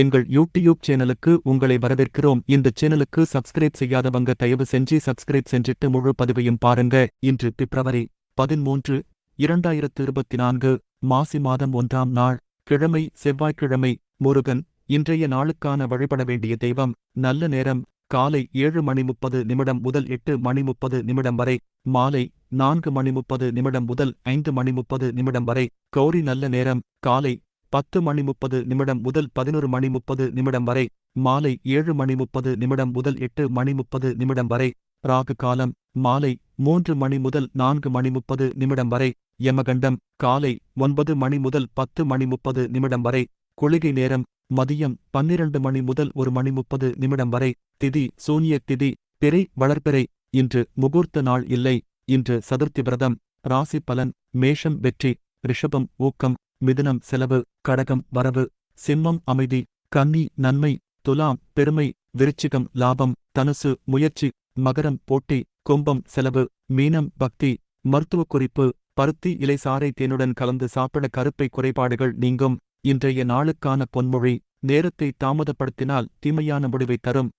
எங்கள் யூடியூப் சேனலுக்கு உங்களை வரவேற்கிறோம். இந்த சேனலுக்கு சப்ஸ்கிரைப் செய்யாதவங்க தயவு செஞ்சு சப்ஸ்கிரைப் செஞ்சிட்டு முழு பதிவையும் பாருங்க. இன்று பிப்ரவரி பதிமூன்று இரண்டாயிரத்து இருபத்தி நான்கு மாசி மாதம் ஒன்றாம் நாள் கிழமை செவ்வாய்க்கிழமை. முருகன் இன்றைய நாளுக்கான வழிபட வேண்டிய தெய்வம். நல்ல நேரம் காலை ஏழு மணி முப்பது நிமிடம் முதல் எட்டு மணி முப்பது நிமிடம் வரை மாலை நான்கு மணி முப்பது நிமிடம் முதல் ஐந்து மணி முப்பது நிமிடம் வரை. கௌரி நல்ல நேரம் காலை பத்து மணி முப்பது நிமிடம் முதல் பதினொரு மணி முப்பது நிமிடம் வரை மாலை ஏழு மணி முப்பது நிமிடம் முதல் எட்டு மணி முப்பது நிமிடம் வரை ராகு காலம் மாலை மூன்று மணி முதல் நான்கு மணி முப்பது நிமிடம் வரை யமகண்டம் காலை ஒன்பது மணி முதல் பத்து மணி முப்பது நிமிடம் வரை குளிகை நேரம் மதியம் பன்னிரண்டு மணி முதல் ஒரு மணி முப்பது நிமிடம் வரை திதி சூன்ய திதி பிறை வளர்பிறை இன்று முகூர்த்த நாள் இல்லை இன்று சதுர்த்தி விரதம் ராசி பலன் மேஷம் வெற்றி ரிஷபம் ஊக்கம் மிதுனம் செலவு கடகம் வரவு சிம்மம் அமைதி கன்னி நன்மை துலாம் பெருமை விருச்சிகம் லாபம் தனுசு முயற்சி மகரம் போட்டி கும்பம் செலவு மீனம் பக்தி மருத்துவ குறிப்பு பருத்தி இலை சாறை தேனுடன் கலந்து சாப்பிட கருப்பை குறைபாடுகள் நீங்கும். இன்றைய நாளுக்கான பொன்மொழி நேரத்தை தாமதப்படுத்தினால் தீமையான முடிவை தரும்.